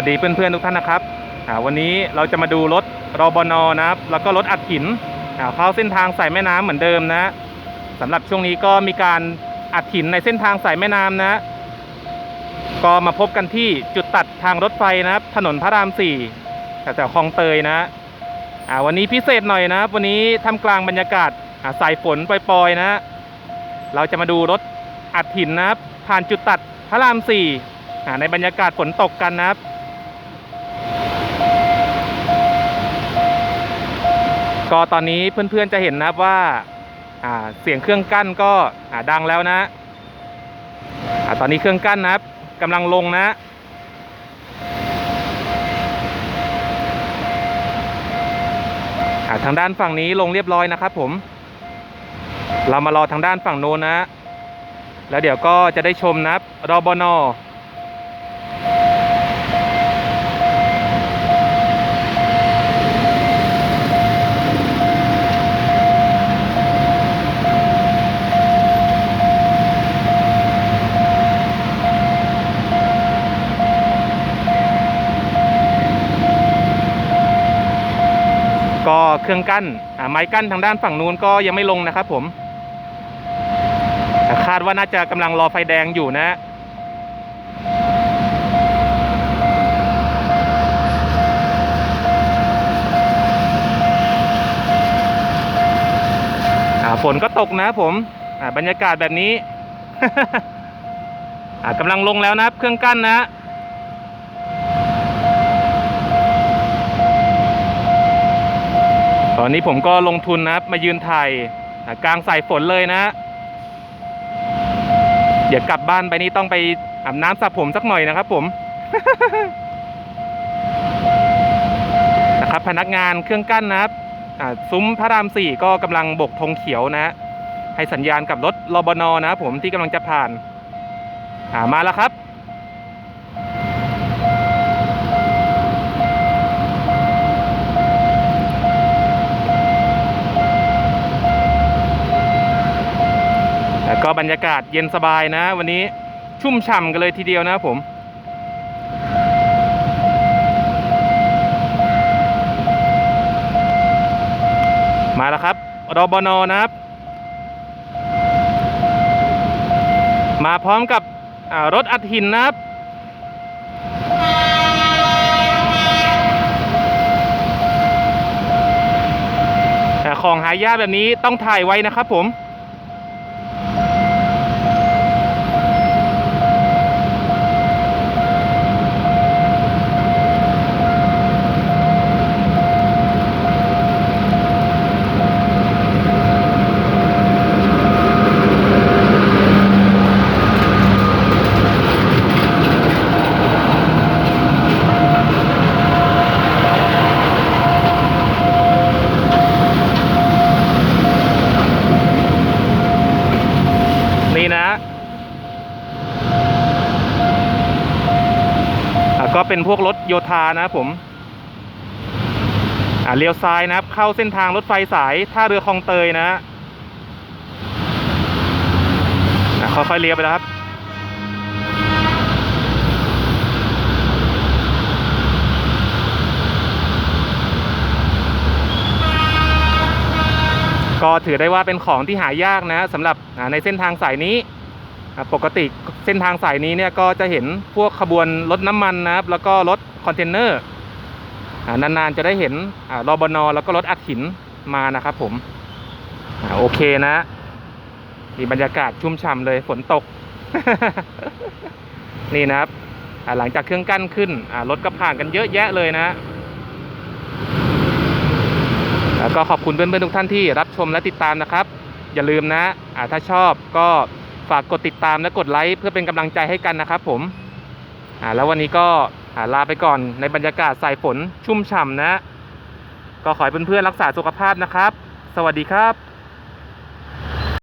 วัสดีเพื่อนๆทุกท่านนะครับวันนี้เราจะมาดูรถรบนนะครับ แล้วก็รถอัดหินเข้าเส้นทางสายแม่น้ำเหมือนเดิมนะสำหรับช่วงนี้ก็มีการอัดหินในเส้นทางสายแม่น้ำนะ ก็มาพบกันที่จุดตัดทางรถไฟนะครับ ถนนพระรามสี่แถวคลองเตยนะวันนี้พิเศษหน่อยนะครับ วันนี้ท่ามกลางบรรยากาศสายฝนปล่อยๆนะ เราจะมาดูรถอัดหินนะครับ ผ่านจุดตัดพระรามสี่ในบรรยากาศฝนตกกันนะครับ ก็ตอนนี้เพื่อนๆจะเห็นนะครับว่าเสียงเครื่องกั้นก็ดังแล้วนะอตอนนี้เครื่องกั้นนะครับกำลังลงนะทางด้านฝั่งนี้ลงเรียบร้อยนะครับผม เรามารอทางด้านฝั่งโน้นนะ แล้วเดี๋ยวก็จะได้ชมนะครับรบนก็ เครื่องกั้นไม้กั้นทางด้านฝั่งนู้นก็ยังไม่ลงนะครับ ผมคาดว่าน่าจะกำลังรอไฟแดงอยู่นะฝนก็ตกนะผมบรรยากาศแบบนี้กำลังลงแล้วนะเครื่องกั้นนะ ตอนนี้ผมก็ลงทุนนะมายืนถ่ายกลางสายฝนเลยนะเดี๋ยวกลับบ้านไปนี่ต้องไปอาบน้ำสระผมสักหน่อยนะครับ ผมนะครับ พนักงานเครื่องกั้นนะครับซุ้มพระรามสี่ก็กำลังบกธงเขียวนะให้สัญญาณกับรถรบนนะครับผมที่กำลังจะผ่านามาแล้วครับ ก็บรรยากาศเย็นสบายนะ วันนี้ชุ่มฉ่ำกันเลยทีเดียวนะผม มาแล้วครับรบนนะครับ มาพร้อมกับรถอัดหินนะครับแต่ของหายากแบบนี้ต้องถ่ายไว้นะครับผม เป็นพวกรถโยธานะครับผมอ่าเลี้ยวซ้ายนะครับ เข้าเส้นทางรถไฟสายท่าเรือคลองเตยนะอะค่อยๆเลี้ยวไปแล้วครับก็ถือได้ว่าเป็นของที่หายากนะสำหรับในเส้นทางสายนี้ ปกติเส้นทางสายนี้เนี่ยก็จะเห็นพวกขบวนรถน้ำมันนะครับ แล้วก็รถคอนเทนเนอร์นานๆจะได้เห็นอ่ารบนแล้วก็รถอัดหินมานะครับผมอโอเคนะมีบรรยากาศชุ่มฉ่ำเลยฝนตก นี่นะครับหลังจากเครื่องกั้นขึ้นรถก็ผ่านกันเยอะแยะเลยนะแล้วก็ขอบคุณเพื่อนๆทุกท่านที่รับชมและติดตามนะครับ อย่าลืมนะถ้าชอบก็ ฝากกดติดตามและกดไลค์เพื่อเป็นกำลังใจให้กันนะครับผมอ่าแล้ววันนี้ก็อ่าลาไปก่อนในบรรยากาศสายฝนชุ่มฉ่ำนะ ก็ขอให้เพื่อนๆรักษาสุขภาพนะครับ สวัสดีครับ